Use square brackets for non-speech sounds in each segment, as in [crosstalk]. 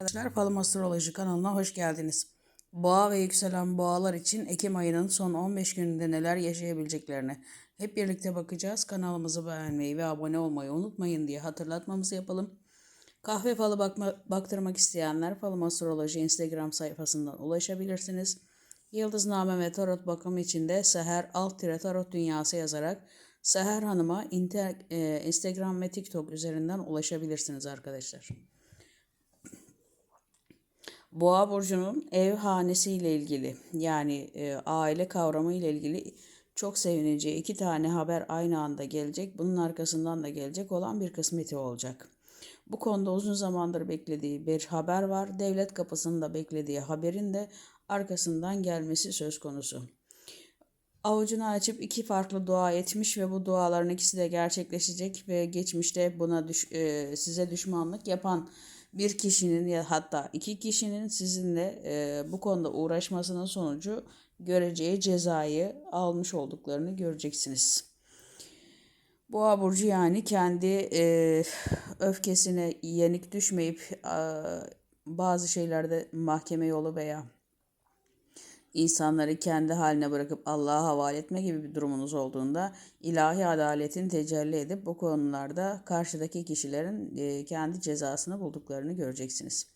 Arkadaşlar Falım Astroloji kanalına hoş geldiniz. Boğa ve yükselen boğalar için Ekim ayının son 15 gününde neler yaşayabileceklerini hep birlikte bakacağız. Kanalımızı beğenmeyi ve abone olmayı unutmayın diye hatırlatmamızı yapalım. Kahve falı bakma, baktırmak isteyenler Falım Astroloji Instagram sayfasından ulaşabilirsiniz. Yıldızname ve tarot bakımı için de Seher alt tarot dünyası yazarak Seher Hanım'a inter, e, Instagram ve TikTok üzerinden ulaşabilirsiniz arkadaşlar. Boğa burcunun ev hanesi ile ilgili yani e, aile kavramı ile ilgili çok sevineceği iki tane haber aynı anda gelecek. Bunun arkasından da gelecek olan bir kısmeti olacak. Bu konuda uzun zamandır beklediği bir haber var. Devlet kapısında beklediği haberin de arkasından gelmesi söz konusu. Avucunu açıp iki farklı dua etmiş ve bu duaların ikisi de gerçekleşecek ve geçmişte buna düş, e, size düşmanlık yapan bir kişinin ya hatta iki kişinin sizinle e, bu konuda uğraşmasının sonucu göreceği cezayı almış olduklarını göreceksiniz. Boğa burcu yani kendi e, öfkesine yenik düşmeyip e, bazı şeylerde mahkeme yolu veya insanları kendi haline bırakıp Allah'a havale etme gibi bir durumunuz olduğunda ilahi adaletin tecelli edip bu konularda karşıdaki kişilerin e, kendi cezasını bulduklarını göreceksiniz.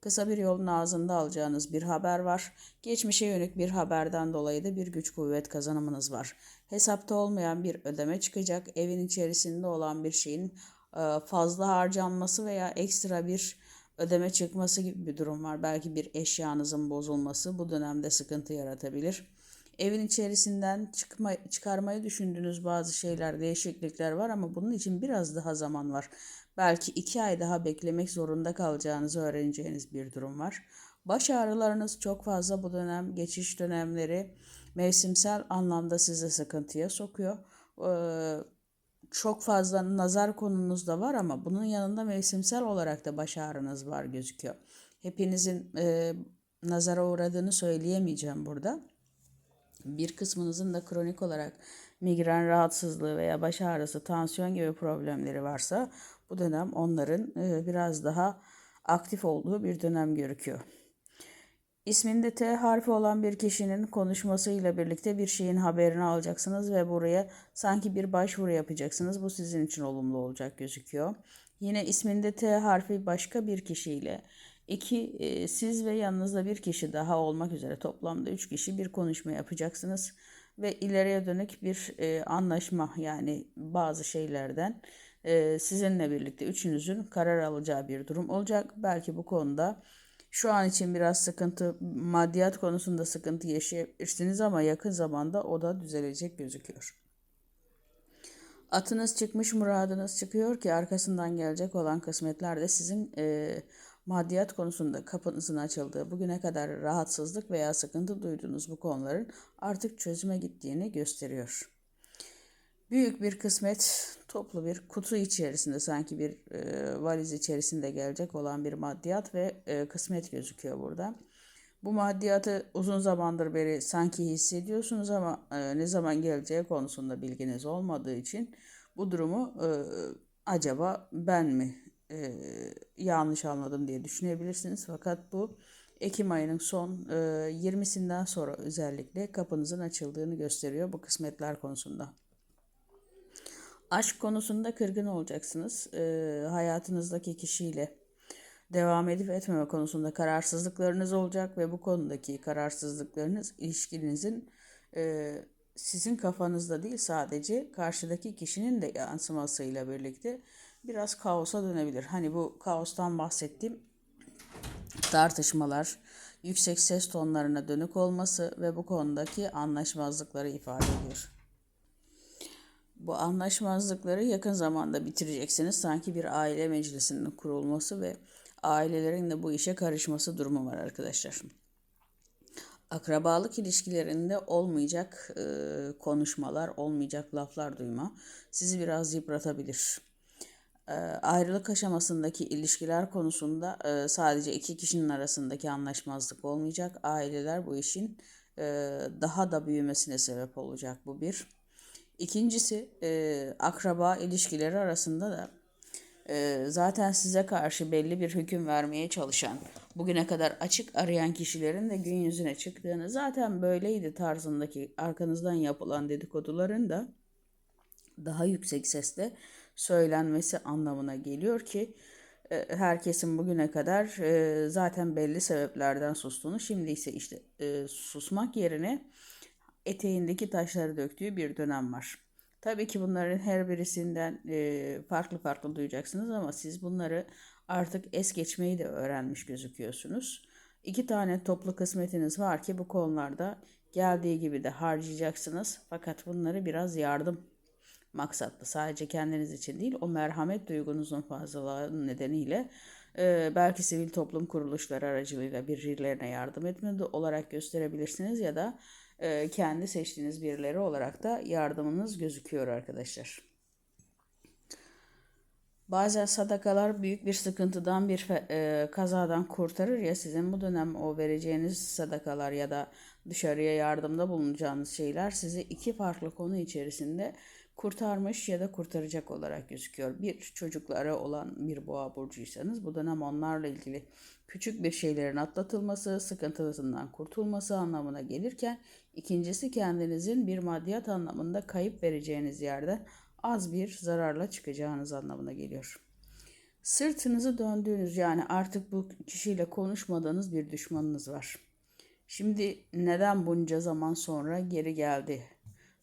Kısa bir yolun ağzında alacağınız bir haber var. Geçmişe yönelik bir haberden dolayı da bir güç kuvvet kazanımınız var. Hesapta olmayan bir ödeme çıkacak. Evin içerisinde olan bir şeyin e, fazla harcanması veya ekstra bir ödeme çıkması gibi bir durum var. Belki bir eşyanızın bozulması bu dönemde sıkıntı yaratabilir. Evin içerisinden çıkma, çıkarmayı düşündüğünüz bazı şeyler, değişiklikler var ama bunun için biraz daha zaman var. Belki iki ay daha beklemek zorunda kalacağınızı öğreneceğiniz bir durum var. Baş ağrılarınız çok fazla bu dönem, geçiş dönemleri mevsimsel anlamda sizi sıkıntıya sokuyor. Ee, çok fazla nazar konunuz da var ama bunun yanında mevsimsel olarak da baş ağrınız var gözüküyor. Hepinizin e, nazara uğradığını söyleyemeyeceğim burada. Bir kısmınızın da kronik olarak migren rahatsızlığı veya baş ağrısı, tansiyon gibi problemleri varsa bu dönem onların e, biraz daha aktif olduğu bir dönem görüküyor. İsminde T harfi olan bir kişinin konuşmasıyla birlikte bir şeyin haberini alacaksınız ve buraya sanki bir başvuru yapacaksınız. Bu sizin için olumlu olacak gözüküyor. Yine isminde T harfi başka bir kişiyle iki e, siz ve yanınızda bir kişi daha olmak üzere toplamda üç kişi bir konuşma yapacaksınız ve ileriye dönük bir e, anlaşma yani bazı şeylerden e, sizinle birlikte üçünüzün karar alacağı bir durum olacak. Belki bu konuda şu an için biraz sıkıntı, maddiyat konusunda sıkıntı yaşayabilirsiniz ama yakın zamanda o da düzelecek gözüküyor. Atınız çıkmış, muradınız çıkıyor ki arkasından gelecek olan kısmetler de sizin e, maddiyat konusunda kapınızın açıldığı, bugüne kadar rahatsızlık veya sıkıntı duyduğunuz bu konuların artık çözüme gittiğini gösteriyor. Büyük bir kısmet toplu bir kutu içerisinde sanki bir e, valiz içerisinde gelecek olan bir maddiyat ve e, kısmet gözüküyor burada. Bu maddiyatı uzun zamandır beri sanki hissediyorsunuz ama e, ne zaman geleceği konusunda bilginiz olmadığı için bu durumu e, acaba ben mi e, yanlış anladım diye düşünebilirsiniz. Fakat bu Ekim ayının son e, 20'sinden sonra özellikle kapınızın açıldığını gösteriyor bu kısmetler konusunda. Aşk konusunda kırgın olacaksınız. E, hayatınızdaki kişiyle devam edip etmeme konusunda kararsızlıklarınız olacak ve bu konudaki kararsızlıklarınız ilişkinizin e, sizin kafanızda değil sadece karşıdaki kişinin de yansımasıyla birlikte biraz kaosa dönebilir. Hani bu kaostan bahsettiğim tartışmalar, yüksek ses tonlarına dönük olması ve bu konudaki anlaşmazlıkları ifade ediyor. Bu anlaşmazlıkları yakın zamanda bitireceksiniz. Sanki bir aile meclisinin kurulması ve ailelerin de bu işe karışması durumu var arkadaşlar. Akrabalık ilişkilerinde olmayacak e, konuşmalar, olmayacak laflar duyma sizi biraz yıpratabilir. E, ayrılık aşamasındaki ilişkiler konusunda e, sadece iki kişinin arasındaki anlaşmazlık olmayacak. Aileler bu işin e, daha da büyümesine sebep olacak bu bir. İkincisi e, akraba ilişkileri arasında da e, zaten size karşı belli bir hüküm vermeye çalışan, bugüne kadar açık arayan kişilerin de gün yüzüne çıktığını zaten böyleydi tarzındaki arkanızdan yapılan dedikoduların da daha yüksek sesle söylenmesi anlamına geliyor ki e, herkesin bugüne kadar e, zaten belli sebeplerden sustuğunu şimdi ise işte e, susmak yerine eteğindeki taşları döktüğü bir dönem var. Tabii ki bunların her birisinden farklı farklı duyacaksınız ama siz bunları artık es geçmeyi de öğrenmiş gözüküyorsunuz. İki tane toplu kısmetiniz var ki bu konularda geldiği gibi de harcayacaksınız. Fakat bunları biraz yardım maksatlı. Sadece kendiniz için değil, o merhamet duygunuzun fazlalığı nedeniyle e, belki sivil toplum kuruluşları aracılığıyla birilerine yardım etme olarak gösterebilirsiniz ya da e, kendi seçtiğiniz birileri olarak da yardımınız gözüküyor arkadaşlar. Bazen sadakalar büyük bir sıkıntıdan bir e, kazadan kurtarır ya sizin bu dönem o vereceğiniz sadakalar ya da dışarıya yardımda bulunacağınız şeyler sizi iki farklı konu içerisinde kurtarmış ya da kurtaracak olarak gözüküyor. Bir çocuklara olan bir boğa burcuysanız bu dönem onlarla ilgili küçük bir şeylerin atlatılması, sıkıntısından kurtulması anlamına gelirken ikincisi kendinizin bir maddiyat anlamında kayıp vereceğiniz yerde az bir zararla çıkacağınız anlamına geliyor. Sırtınızı döndüğünüz yani artık bu kişiyle konuşmadığınız bir düşmanınız var. Şimdi neden bunca zaman sonra geri geldi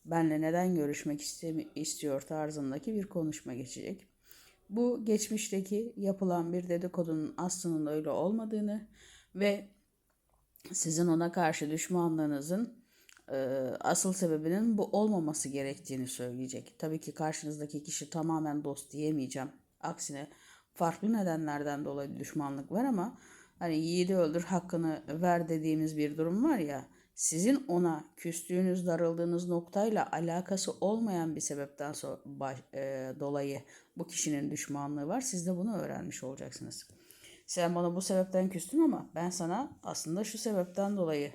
benle neden görüşmek istiyor tarzındaki bir konuşma geçecek. Bu geçmişteki yapılan bir dedikodunun aslında öyle olmadığını ve sizin ona karşı düşmanlığınızın e, asıl sebebinin bu olmaması gerektiğini söyleyecek. Tabii ki karşınızdaki kişi tamamen dost diyemeyeceğim. Aksine farklı nedenlerden dolayı düşmanlık var ama hani yiğidi öldür hakkını ver dediğimiz bir durum var ya sizin ona küstüğünüz, darıldığınız noktayla alakası olmayan bir sebepten so baş, e, dolayı bu kişinin düşmanlığı var. Siz de bunu öğrenmiş olacaksınız. Sen bana bu sebepten küstün ama ben sana aslında şu sebepten dolayı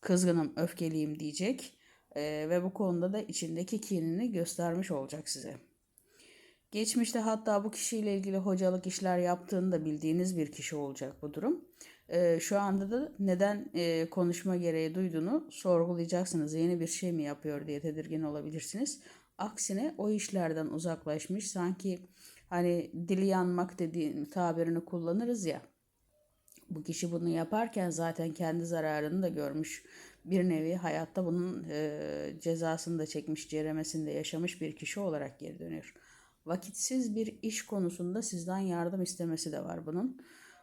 kızgınım, öfkeliyim diyecek e, ve bu konuda da içindeki kinini göstermiş olacak size. Geçmişte hatta bu kişiyle ilgili hocalık işler yaptığını da bildiğiniz bir kişi olacak bu durum e, şu anda da neden e, konuşma gereği duyduğunu sorgulayacaksınız. Yeni bir şey mi yapıyor diye tedirgin olabilirsiniz. Aksine o işlerden uzaklaşmış sanki hani dili yanmak dediğin tabirini kullanırız ya. Bu kişi bunu yaparken zaten kendi zararını da görmüş. Bir nevi hayatta bunun e, cezasını da çekmiş, ceremesini de yaşamış bir kişi olarak geri dönüyor. Vakitsiz bir iş konusunda sizden yardım istemesi de var bunun.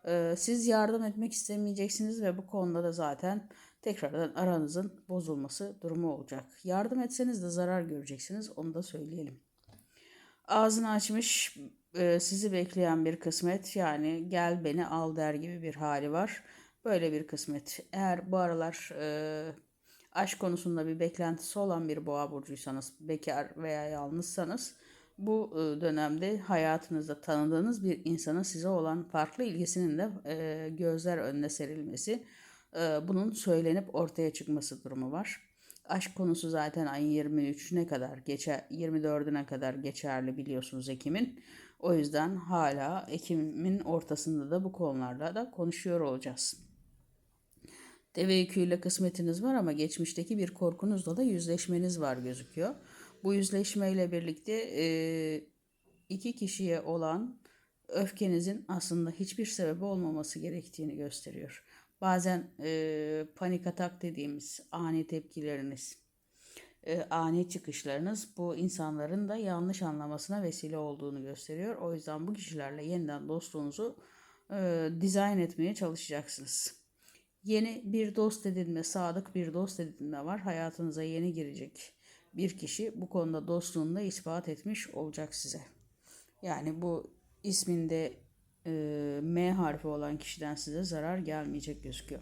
Ee, siz yardım etmek istemeyeceksiniz ve bu konuda da zaten tekrardan aranızın bozulması durumu olacak. Yardım etseniz de zarar göreceksiniz onu da söyleyelim. Ağzını açmış e, sizi bekleyen bir kısmet yani gel beni al der gibi bir hali var. Böyle bir kısmet. Eğer bu aralar e, aşk konusunda bir beklentisi olan bir boğa burcuysanız, bekar veya yalnızsanız bu e, dönemde hayatınızda tanıdığınız bir insanın size olan farklı ilgisinin de gözler önüne serilmesi, bunun söylenip ortaya çıkması durumu var. Aşk konusu zaten ayın 23'üne kadar geçer, 24'üne kadar geçerli biliyorsunuz Ekim'in. O yüzden hala Ekim'in ortasında da bu konularda da konuşuyor olacağız. Deve yüküyle kısmetiniz var ama geçmişteki bir korkunuzla da yüzleşmeniz var gözüküyor. Bu yüzleşmeyle birlikte e, iki kişiye olan öfkenizin aslında hiçbir sebebi olmaması gerektiğini gösteriyor. Bazen e, panik atak dediğimiz ani tepkileriniz, e, ani çıkışlarınız bu insanların da yanlış anlamasına vesile olduğunu gösteriyor. O yüzden bu kişilerle yeniden dostluğunuzu e, dizayn etmeye çalışacaksınız. Yeni bir dost edinme, sadık bir dost edinme var. Hayatınıza yeni girecek bir kişi bu konuda dostluğunu da ispat etmiş olacak size. Yani bu isminde e, M harfi olan kişiden size zarar gelmeyecek gözüküyor.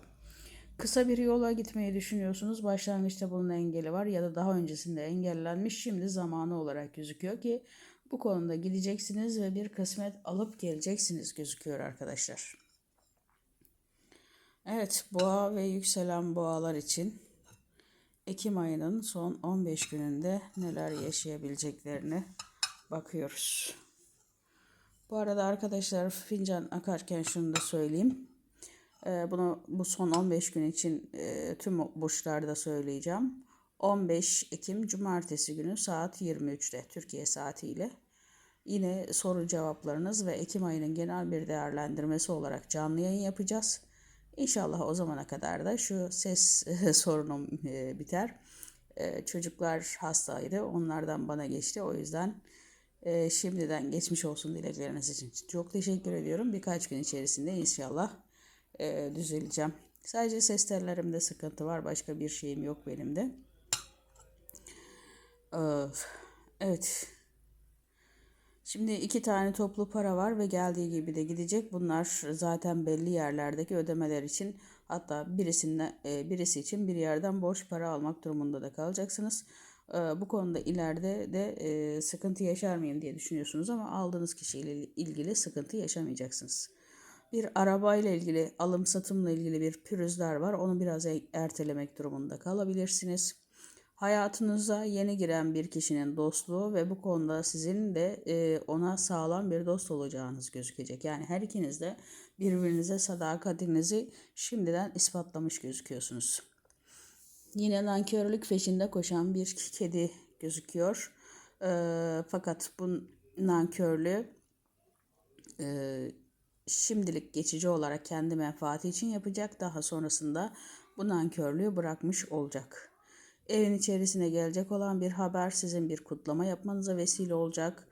Kısa bir yola gitmeyi düşünüyorsunuz. Başlangıçta bunun engeli var ya da daha öncesinde engellenmiş. Şimdi zamanı olarak gözüküyor ki bu konuda gideceksiniz ve bir kısmet alıp geleceksiniz gözüküyor arkadaşlar. Evet boğa ve yükselen boğalar için Ekim ayının son 15 gününde neler yaşayabileceklerini bakıyoruz. Bu arada arkadaşlar fincan akarken şunu da söyleyeyim. Ee, bunu bu son 15 gün için e, tüm burçlarda söyleyeceğim. 15 Ekim Cumartesi günü saat 23'te Türkiye saatiyle yine soru cevaplarınız ve Ekim ayının genel bir değerlendirmesi olarak canlı yayın yapacağız. İnşallah o zamana kadar da şu ses [laughs] sorunum e, biter. E, çocuklar hastaydı. Onlardan bana geçti. O yüzden e, şimdiden geçmiş olsun dilekleriniz için çok teşekkür ediyorum. Birkaç gün içerisinde inşallah düzeleceğim. Sadece ses tellerimde sıkıntı var. Başka bir şeyim yok benim de. Evet. Şimdi iki tane toplu para var ve geldiği gibi de gidecek. Bunlar zaten belli yerlerdeki ödemeler için hatta birisinde birisi için bir yerden borç para almak durumunda da kalacaksınız. Bu konuda ileride de sıkıntı yaşar mıyım diye düşünüyorsunuz ama aldığınız kişiyle ilgili sıkıntı yaşamayacaksınız. Bir arabayla ilgili alım satımla ilgili bir pürüzler var. Onu biraz ertelemek durumunda kalabilirsiniz. Hayatınıza yeni giren bir kişinin dostluğu ve bu konuda sizin de e, ona sağlam bir dost olacağınız gözükecek. Yani her ikiniz de birbirinize sadakatinizi şimdiden ispatlamış gözüküyorsunuz. Yine nankörlük peşinde koşan bir kedi gözüküyor. E, fakat bu nankörlüğü e, şimdilik geçici olarak kendi menfaati için yapacak. Daha sonrasında bu nankörlüğü bırakmış olacak. Evin içerisine gelecek olan bir haber sizin bir kutlama yapmanıza vesile olacak.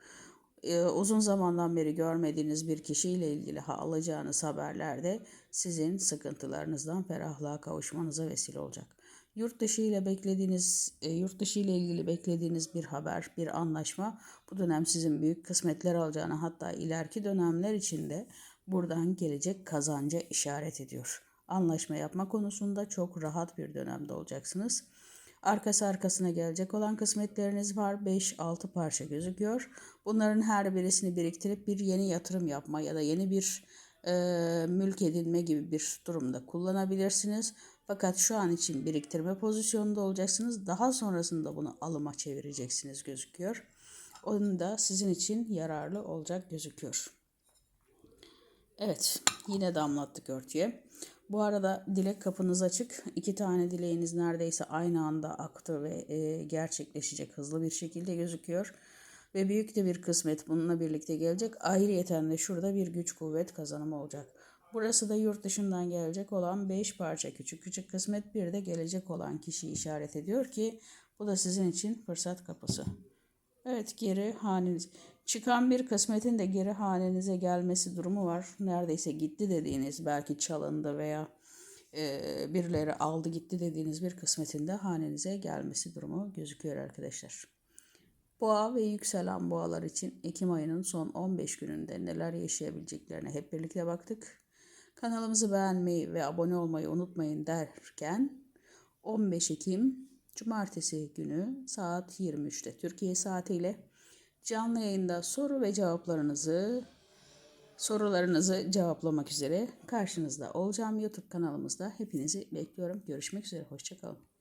Ee, uzun zamandan beri görmediğiniz bir kişiyle ilgili alacağınız haberlerde sizin sıkıntılarınızdan ferahlığa kavuşmanıza vesile olacak. Yurt dışı ile beklediğiniz, e, yurt dışı ile ilgili beklediğiniz bir haber, bir anlaşma bu dönem sizin büyük kısmetler alacağını hatta ileriki dönemler içinde buradan gelecek kazanca işaret ediyor. Anlaşma yapma konusunda çok rahat bir dönemde olacaksınız. Arkası arkasına gelecek olan kısmetleriniz var. 5-6 parça gözüküyor. Bunların her birisini biriktirip bir yeni yatırım yapma ya da yeni bir e, mülk edinme gibi bir durumda kullanabilirsiniz. Fakat şu an için biriktirme pozisyonunda olacaksınız. Daha sonrasında bunu alıma çevireceksiniz gözüküyor. Onun da sizin için yararlı olacak gözüküyor. Evet, yine damlattık örtüye. Bu arada dilek kapınız açık. İki tane dileğiniz neredeyse aynı anda aktı ve e, gerçekleşecek hızlı bir şekilde gözüküyor. Ve büyük de bir kısmet bununla birlikte gelecek. Ayrıyeten de şurada bir güç kuvvet kazanımı olacak. Burası da yurt dışından gelecek olan 5 parça küçük küçük kısmet bir de gelecek olan kişiyi işaret ediyor ki bu da sizin için fırsat kapısı. Evet geri haneniz. Çıkan bir kısmetin de geri hanenize gelmesi durumu var. Neredeyse gitti dediğiniz belki çalındı veya e, birileri aldı gitti dediğiniz bir kısmetin de hanenize gelmesi durumu gözüküyor arkadaşlar. Boğa ve yükselen boğalar için Ekim ayının son 15 gününde neler yaşayabileceklerine hep birlikte baktık. Kanalımızı beğenmeyi ve abone olmayı unutmayın derken 15 Ekim Cumartesi günü saat 23'te Türkiye saatiyle canlı yayında soru ve cevaplarınızı sorularınızı cevaplamak üzere karşınızda olacağım YouTube kanalımızda. Hepinizi bekliyorum. Görüşmek üzere. Hoşçakalın.